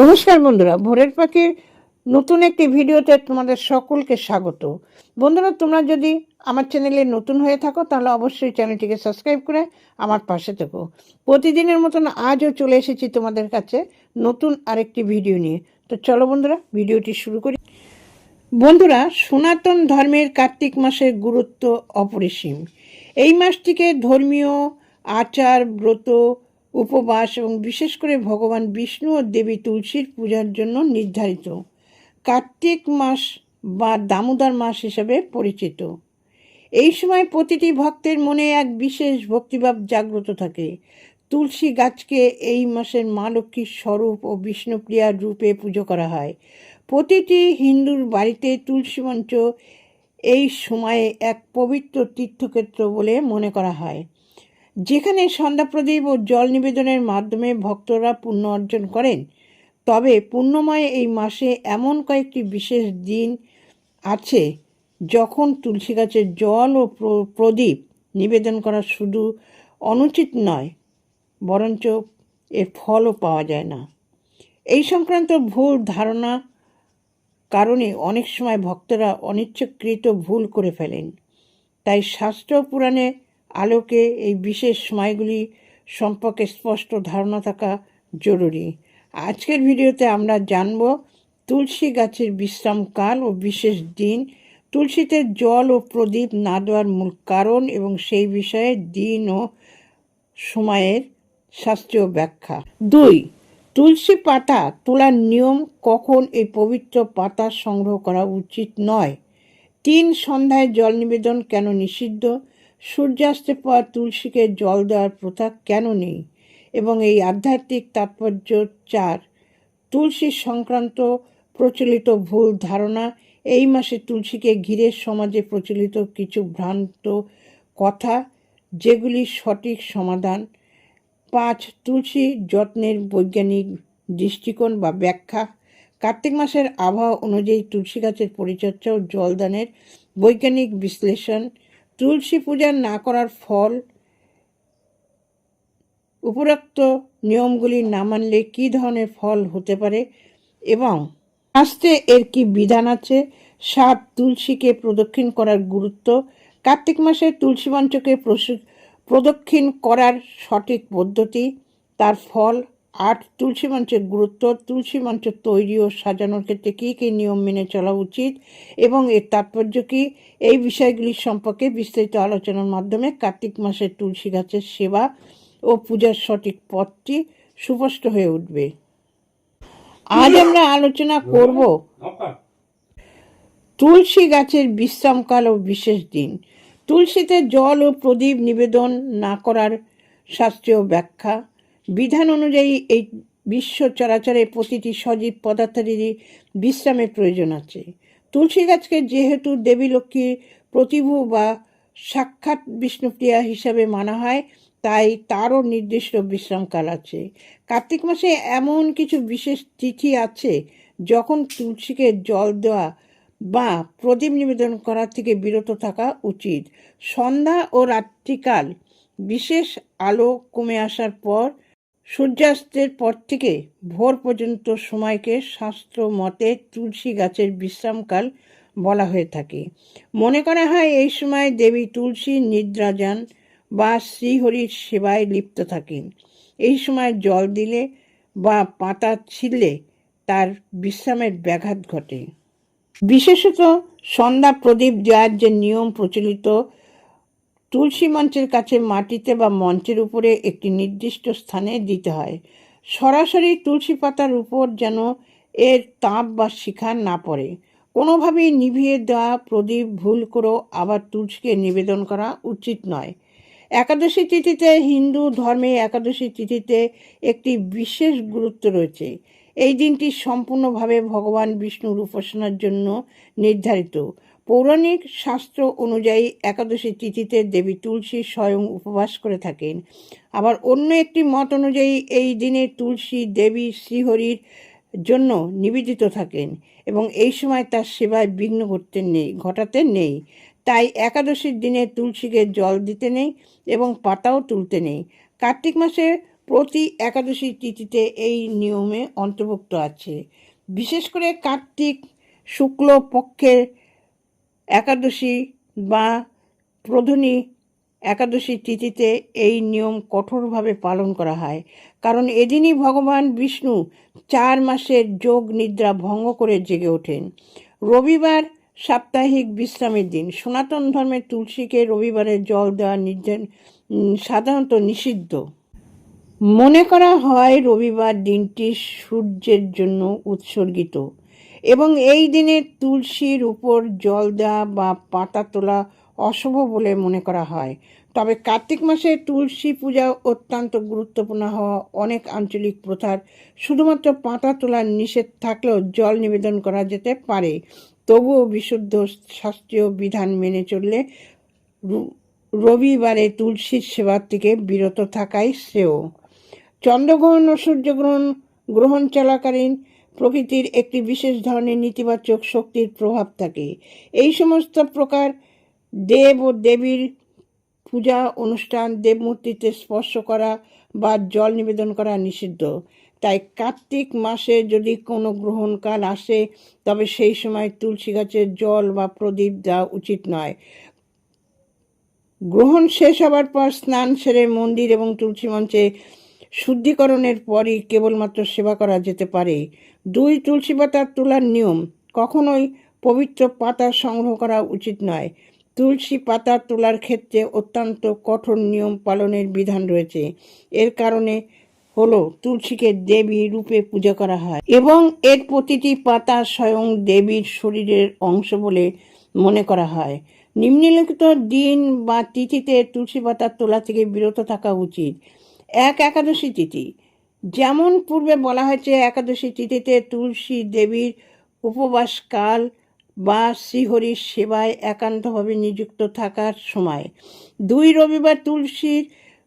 নমস্কার বন্ধুরা, ভোরের পাখির নতুন একটি ভিডিওতে তোমাদের সকলকে স্বাগত। বন্ধুরা, তোমরা যদি আমার চ্যানেলে নতুন হয়ে থাকো, তাহলে অবশ্যই চ্যানেলটিকে সাবস্ক্রাইব করে আমার পাশে থেকো। প্রতিদিনের মতন আজও চলে এসেছি তোমাদের কাছে নতুন আরেকটি ভিডিও নিয়ে। তো চলো বন্ধুরা, ভিডিওটি শুরু করি। বন্ধুরা, সনাতন ধর্মের কার্তিক মাসের গুরুত্ব অপরিসীম। এই মাসটিকে ধর্মীয়, আচার, ব্রত উপবাস এবং বিশেষ করে ভগবান বিষ্ণু ও দেবী তুলসীর পূজার জন্য নির্ধারিত। কার্তিক মাস বা দামোদর মাস হিসেবে পরিচিত। এই সময় প্রতিটি ভক্তের মনে এক বিশেষ ভক্তিভাব জাগ্রত থাকে। তুলসী গাছকে এই মাসের মা লক্ষ্মীর স্বরূপ ও বিষ্ণুপ্রিয়ার রূপে পুজো করা হয়। প্রতিটি হিন্দুর বাড়িতে তুলসী মঞ্চ এই সময়ে এক পবিত্র তীর্থক্ষেত্র বলে মনে করা হয়। যেখানে সন্ধ্যা প্রদীপ ও জল নিবেদনের মাধ্যমে ভক্তরা পুণ্য অর্জন করেন, তবে পুণ্যময় এই মাসে এমন কয়েকটি বিশেষ দিন আছে যখন তুলসী গাছের জল ও প্র- প্রদীপ নিবেদন করা শুধু অনুচিত নয়, বরঞ্চ এর ফলও পাওয়া যায় না। এই সংক্রান্ত ভুল ধারণা কারণে অনেক সময় ভক্তরা অনিচ্ছাকৃত ভুল করে ফেলেন। তাই শাস্ত্র পুরাণে আলোকে এই বিশেষ সময়গুলি সম্পর্কে স্পষ্ট ধারণা থাকা জরুরি। আজকের ভিডিওতে আমরা জানব তুলসী গাছের বিশ্রামকাল ও বিশেষ দিন। তুলসীতে জল ও প্রদীপ না দেওয়ার মূল কারণ এবং সেই বিষয়ে দিন ও সময়ের শাস্ত্রীয় ব্যাখ্যা। দুই, তুলসী পাতা তোলার নিয়ম কখন এই পবিত্র পাতা সংগ্রহ করা উচিত নয়? তিন, সন্ধ্যায় জল নিবেদন কেন নিষিদ্ধ? সূর্যাস্তের পর তুলসীকে জল দেওয়ার প্রথা কেন নেই? এবং এই আধ্যাত্মিক তাৎপর্য চার, তুলসী সংক্রান্ত প্রচলিত ভুল ধারণা, এই মাসে তুলসীকে ঘিরে সমাজে প্রচলিত কিছু ভ্রান্ত কথা, যেগুলি সঠিক সমাধান। পাঁচ, তুলসী যত্নের বৈজ্ঞানিক দৃষ্টিকোণ বা ব্যাখ্যা। কার্তিক মাসের আবহাওয়া অনুযায়ী তুলসী গাছের পরিচর্যা ও জলদানের বৈজ্ঞানিক বিশ্লেষণ। তুলসী পূজা না করার ফল উপরোক্ত নিয়মগুলি না মানলে কী ধরনের ফল হতে পারে এবং শাস্ত্রে এর কি বিধান আছে? সাত, তুলসীকে প্রদক্ষিণ করার গুরুত্ব। কার্তিক মাসে তুলসী মঞ্চকে প্রদক্ষিণ করার সঠিক পদ্ধতি, তার ফল আট তুলসী মঞ্চের গুরুত্ব, তুলসী মঞ্চ তৈরি ও সাজানোর ক্ষেত্রে কী কী নিয়ম মেনে চলা উচিত এবং এর তাৎপর্য কী? এই বিষয়গুলি সম্পর্কে বিস্তারিত আলোচনার মাধ্যমে কার্তিক মাসের তুলসী গাছের সেবা ও পূজার সঠিক পথটি সুস্পষ্ট হয়ে উঠবে। আজ আমরা আলোচনা করব তুলসী গাছের বিশ্রামকাল ও বিশেষ দিন। তুলসীতে জল ও প্রদীপ নিবেদন না করার শাস্ত্রীয় ব্যাখ্যা। বিধান অনুযায়ী এই বিশ্ব চরাচরে প্রতিটি সজীব পদার্থেরই বিশ্রামের প্রয়োজন আছে। তুলসী গাছকে যেহেতু দেবী লক্ষ্মীর প্রতিভু বা সাক্ষাৎ বিষ্ণুপ্রিয়া হিসাবে মানা হয়, তাই তারও নির্দিষ্ট বিশ্রামকাল আছে। কার্তিক মাসে এমন কিছু বিশেষ তিথি আছে যখন তুলসীকে জল দেওয়া বা প্রদীপ নিবেদন করা থেকে বিরত থাকা উচিত। সন্ধ্যা ও রাত্রিকাল বিশেষ আলো কমে আসার পর সূর্যাস্তের পর থেকে ভোর পর্যন্ত সময়কে শাস্ত্র মতে তুলসী গাছের বিশ্রামকাল বলা হয়ে থাকে। মনে করা হয় এই সময় দেবী তুলসী নিদ্রা যান বা শ্রীহরির সেবায় লিপ্ত থাকেন। এই সময় জল দিলে বা পাতা ছিঁড়লে তার বিশ্রামের ব্যাঘাত ঘটে। বিশেষত সন্ধ্যা প্রদীপ দেওয়ার যে নিয়ম প্রচলিত তুলসী মঞ্চের কাছে মাটিতে বা মঞ্চের উপরে একটি নির্দিষ্ট স্থানে দিতে হয়। সরাসরি তুলসী পাতার উপর যেন এর তাপ বা শিখা না পড়ে। কোনোভাবেই নিভিয়ে দেওয়া প্রদীপ ভুল করেও আবার তুলসীকে নিবেদন করা উচিত নয়। একাদশী তিথিতে হিন্দু ধর্মে একাদশী তিথিতে একটি বিশেষ গুরুত্ব রয়েছে। এই দিনটি সম্পূর্ণভাবে ভগবান বিষ্ণুর উপাসনার জন্য নির্ধারিত। পৌরাণিক শাস্ত্র অনুযায়ী একাদশী তিথিতে দেবী তুলসী স্বয়ং উপবাস করে থাকেন। আবার অন্য একটি মত অনুযায়ী এই দিনে তুলসী দেবী শ্রীহরির জন্য নিবেদিত থাকেন এবং এই সময় তার সেবায় বিঘ্ন করতে নেই, ঘটাতে নেই। তাই একাদশীর দিনে তুলসীকে জল দিতে নেই এবং পাতাও তুলতে নেই। কার্তিক মাসে প্রতি একাদশী তিথিতে এই নিয়মে অন্তর্ভুক্ত আছে। বিশেষ করে কার্তিক শুক্ল পক্ষের একাদশী বা প্রধানী একাদশী তিথিতে এই নিয়ম কঠোরভাবে পালন করা হয়। কারণ এদিনই ভগবান বিষ্ণু চার মাসের যোগ নিদ্রা ভঙ্গ করে জেগে ওঠেন। রবিবার সাপ্তাহিক বিশ্রামের দিন। সনাতন ধর্মের তুলসীকে রবিবারে জল দেওয়া নির্জন সাধারণত নিষিদ্ধ। মনে করা হয় রবিবার দিনটি সূর্যের জন্য উৎসর্গিত। এবং এই দিনে তুলসীর উপর জল দেওয়া বা পাতা তোলা অশুভ বলে মনে করা হয়। তবে কার্তিক মাসে তুলসী পূজা অত্যন্ত গুরুত্বপূর্ণ হওয়া অনেক আঞ্চলিক প্রথার। শুধুমাত্র পাতা তোলার নিষেধ থাকলেও জল নিবেদন করা যেতে পারে। তবুও বিশুদ্ধ শাস্ত্রীয় বিধান মেনে চললে রবিবারে তুলসীর সেবার থেকে বিরত থাকাই শ্রেয়। চন্দ্রগ্রহণ ও সূর্যগ্রহণ গ্রহণ চলাকালীন প্রকৃতির একটি বিশেষ ধরনের নেতিবাচক শক্তির প্রভাব থাকে। এই সমস্ত প্রকার দেব ও দেবীর পূজা অনুষ্ঠান, দেবমূর্তিতে স্পর্শ করা বা জল নিবেদন করা নিষিদ্ধ। তাই কার্তিক মাসে যদি কোনো গ্রহণকাল আসে, তবে সেই সময় তুলসী গাছের জল বা প্রদীপ দেওয়া উচিত নয়। গ্রহণ শেষ হবার পর স্নান সেরে মন্দির এবং তুলসী মঞ্চে শুদ্ধিকরণের পরই কেবলমাত্র সেবা করা যেতে পারে। দুই তুলসী পাতা তোলার নিয়ম, কখনোই পবিত্র পাতা সংগ্রহ করা উচিত নয়। তুলসী পাতা তোলার ক্ষেত্রে অত্যন্ত কঠোর নিয়ম পালনের বিধান রয়েছে। এর কারণে হলো তুলসীকে দেবী রূপে পূজা করা হয় এবং এর প্রতিটি পাতা স্বয়ং দেবীর শরীরের অংশ বলে মনে করা হয়। নিম্নলিখিত দিন বা তিথিতে তুলসী পাতা তোলা থেকে বিরত থাকা উচিত। এক একাদশী তিথি। যেমন পূর্বে বলা হয়েছে, একাদশী তিথিতে তুলসী দেবীর উপবাসকাল বা শ্রীহরির সেবায় একান্তভাবে নিযুক্ত থাকার সময়। দুই রবিবার তুলসীর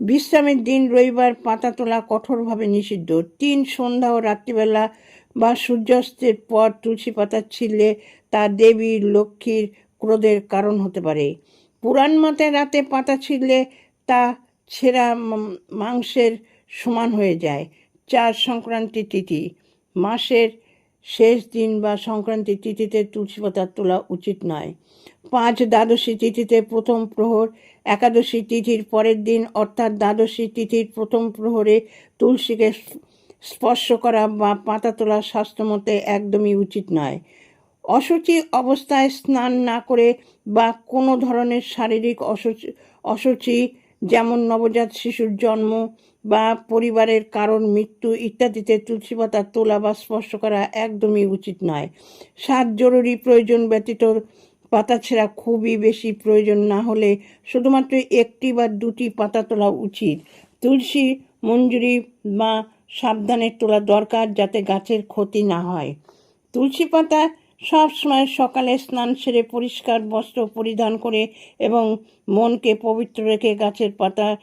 বিশ্রামের দিন, রবিবার পাতা তোলা কঠোরভাবে নিষিদ্ধ। তিন সন্ধ্যা ও রাত্রিবেলা বা সূর্যাস্তের পর তুলসী পাতা ছিঁড়লে তা দেবীর লক্ষ্মীর ক্রোধের কারণ হতে পারে। পুরাণ মতে রাতে পাতা ছিঁড়লে তা ছেঁড়া মাংসের সমান হয়ে যায়। চার সংক্রান্তি তিথি। মাসের শেষ দিন বা সংক্রান্তি তিথিতে তুলসী পাতা তোলা উচিত নয়। পাঁচ দ্বাদশী তিথিতে প্রথম প্রহর। একাদশী তিথির পরের দিন অর্থাৎ দ্বাদশী তিথির প্রথম প্রহরে তুলসীকে স্পর্শ করা বা পাতা তোলা স্বাস্থ্যমতে একদমই উচিত নয়। অসুচি অবস্থায় স্নান না করে বা কোনো ধরনের শারীরিক অসুচি অসুচি যেমন নবজাত শিশুর জন্ম বা পরিবারের কারণ, মৃত্যু ইত্যাদিতে তুলসী পাতা তোলা বা স্পর্শ করা একদমই উচিত নয়। সাত জরুরি, প্রয়োজন ব্যতীত পাতা ছেঁড়া খুবই বেশি প্রয়োজন না হলে শুধুমাত্র একটি বা দুটি পাতা তোলা উচিত। তুলসী, মঞ্জুরি বা সাবধানে তোলা দরকার যাতে গাছের ক্ষতি না হয়। তুলসী পাতা সব সময় সকালে স্নান সেরে পরিষ্কার বস্ত্র পরিধান করে এবং মনকে পবিত্র রেখে গাছের পাতা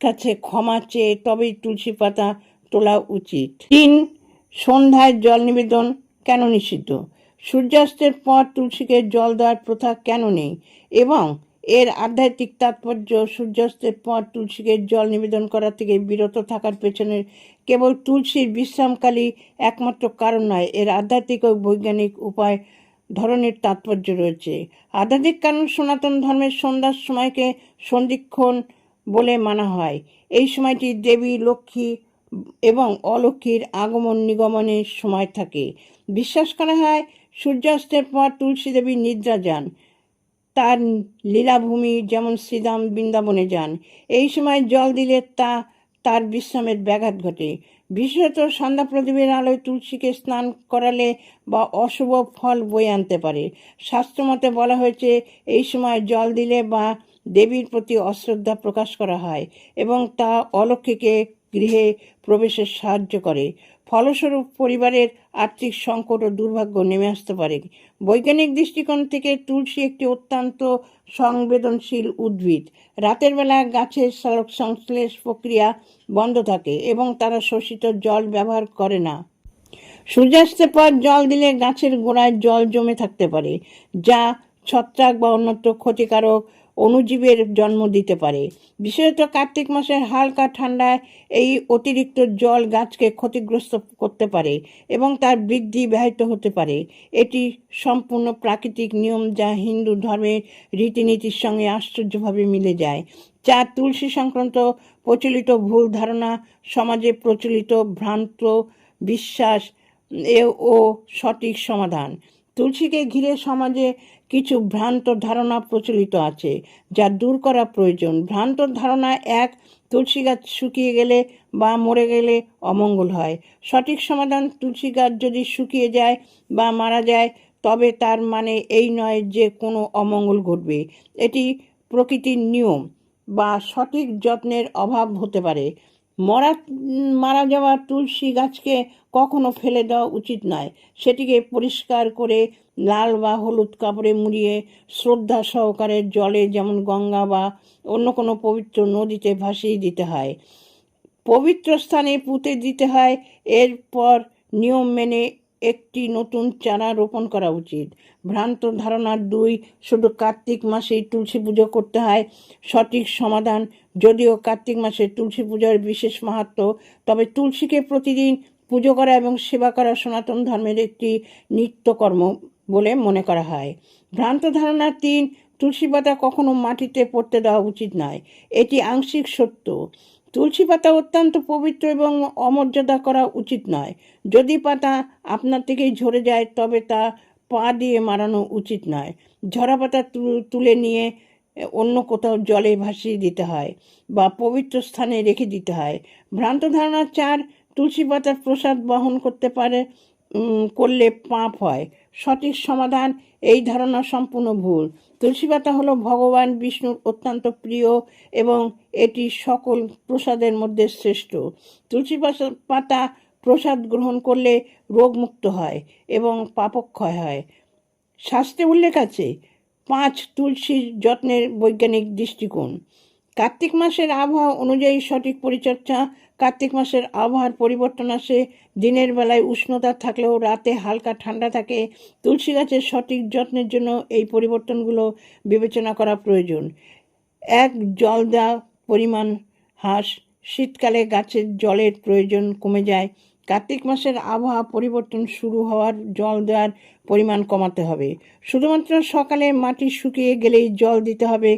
কাছে ক্ষমা চেয়ে তবেই তুলসী পাতা তোলা উচিত। তিন সন্ধ্যায় জল নিবেদন কেন নিষিদ্ধ? সূর্যাস্তের পর তুলসীকে জল দেওয়ার প্রথা কেন নেই? এবং এর আধ্যাত্মিক তাৎপর্য, সূর্যাস্তের পর তুলসীকে জল নিবেদন করা থেকে বিরত থাকার পেছনে কেবল তুলসীর বিশ্রামকালী একমাত্র কারণ নয়, এর আধ্যাত্মিক ও বৈজ্ঞানিক উপায় ধরনের তাৎপর্য রয়েছে। আধ্যাত্মিক কারণ সনাতন ধর্মের সন্ধ্যার সময়কে সন্ধিক্ষণ বলে মানা হয়। এই সময়টি দেবী, লক্ষ্মী এবং অলক্ষ্মীর আগমন নিগমনের সময় থাকে। বিশ্বাস করা হয়, সূর্যাস্তের পর তুলসী দেবী নিদ্রা যান। তার লীলাভূমি যেমন শ্রীদাম বৃন্দাবনে যান, এই সময় জল দিলে তা, তার বিশ্রামের ব্যাঘাত ঘটে। বিশেষত সন্ধ্যা প্রদীপের আলোয় তুলসীকে স্নান করালে বা অশুভ ফল বয়ে আনতে পারে। শাস্ত্রমতে বলা হয়েছে, এই সময় জল দিলে বা দেবীর প্রতি অশ্রদ্ধা প্রকাশ করা হয় এবং তা অলক্ষীকে গৃহে প্রবেশে সাহায্য করে। ফলস্বরূপ পরিবারের আর্থিক সংকট ও দুর্ভাগ্য নেমে আসতে পারে। বৈজ্ঞানিক দৃষ্টিকোণ থেকে তুলসী একটি অত্যন্ত সংবেদনশীল উদ্ভিদ। রাতের বেলা গাছের সালোক সংশ্লেষ প্রক্রিয়া বন্ধ থাকে এবং তারা শোষিত জল ব্যবহার করে না। সূর্যাস্তের পর জল দিলে গাছের গোড়ায় জল জমে থাকতে পারে, যা ছত্রাক বা অন্যত্র ক্ষতিকারক অণুজীবের জন্ম দিতে পারে। বিশেষত কার্তিক মাসের হালকা ঠান্ডায় এই অতিরিক্ত জল গাছকে ক্ষতিগ্রস্ত করতে পারে এবং তার বৃদ্ধি ব্যাহত হতে পারে। এটি সম্পূর্ণ প্রাকৃতিক নিয়ম যা হিন্দু ধর্মের রীতিনীতির সঙ্গে আশ্চর্যভাবে মিলে যায়। চার তুলসী সংক্রান্ত প্রচলিত ভুল ধারণা, সমাজে প্রচলিত ভ্রান্ত বিশ্বাস, এ ও সঠিক সমাধান। তুলসীকে ঘিরে সমাজে কিছু ভ্রান্ত ধারণা প্রচলিত আছে, যা দূর করা প্রয়োজন। ভ্রান্ত ধারণা এক, তুলসী গাছ শুকিয়ে গেলে বা মরে গেলে অমঙ্গল হয়। সঠিক সমাধান তুলসী গাছ যদি শুকিয়ে যায় বা মারা যায়, তবে তার মানে এই নয় যে কোনো অমঙ্গল ঘটবে। এটি প্রকৃতির নিয়ম বা সঠিক যত্নের অভাব হতে পারে। মরা মারা যাওয়া তুলসী গাছকে কখনো ফেলে দেওয়া উচিত নয়। সেটিকে পরিষ্কার করে লাল বা হলুদ কাপড়ে মুড়িয়ে শ্রদ্ধা সহকারে জলে যেমন গঙ্গা বা অন্য কোনো পবিত্র নদীতে ভাসিয়ে দিতে হয়। পবিত্র স্থানে পুঁতে দিতে হয়। এরপর নিয়ম মেনে একটি নতুন চারা রোপণ করা উচিত। ভ্রান্ত ধারণা দুই, শুধু কার্তিক মাসেই তুলসী পুজো করতে হয়। সঠিক সমাধান, যদিও কার্তিক মাসে তুলসী পূজার বিশেষ মাহাত্ম, তবে তুলসীকে প্রতিদিন পুজো করা এবং সেবা করা সনাতন ধর্মের একটি নিত্যকর্ম বলে মনে করা হয়। ভ্রান্ত ধারণা তিন, তুলসী পাতা কখনো মাটিতে পড়তে দেওয়া উচিত নয়। এটি আংশিক সত্য। তুলসী পাতা অত্যন্ত পবিত্র এবং অমর্যাদা করা উচিত নয়। যদি পাতা আপনার থেকেই ঝরে যায়, তবে তা পা দিয়ে মারানো উচিত নয়। ঝরা পাতা তুলে নিয়ে অন্য কোথাও জলে ভাসিয়ে দিতে হয় বা পবিত্র স্থানে রেখে দিতে হয়। ভ্রান্ত ধারণা চার, তুলসী পাতার প্রসাদ বহন করতে পারে করলে পাপ হয়। সঠিক সমাধান, এই ধারণা সম্পূর্ণ ভুল। তুলসী পাতা হলো ভগবান বিষ্ণুর অত্যন্ত প্রিয় এবং এটি সকল প্রসাদের মধ্যে শ্রেষ্ঠ। তুলসী পাতা- প্রসাদ গ্রহণ করলে রোগমুক্ত হয় এবং পাপক্ষয় হয়। শাস্ত্রে উল্লেখ আছে, পাঁচ তুলসীর যত্নের বৈজ্ঞানিক দৃষ্টিকোণ। কার্তিক মাসের আবহাওয়া অনুযায়ী সঠিক পরিচর্যা কার্তিক মাসের আবহাওয়ার পরিবর্তন আসে। দিনের বেলায় উষ্ণতা থাকলেও রাতে হালকা ঠান্ডা থাকে। তুলসী গাছের সঠিক যত্নের জন্য এই পরিবর্তনগুলো বিবেচনা করা প্রয়োজন। এক জল দেওয়া পরিমাণ হ্রাস শীতকালে গাছের জলের প্রয়োজন কমে যায়। কার্তিক মাসের আবহাওয়া পরিবর্তন শুরু হওয়ার জল দেওয়ার পরিমাণ কমাতে হবে। শুধুমাত্র সকালে মাটি শুকিয়ে গেলেই জল দিতে হবে।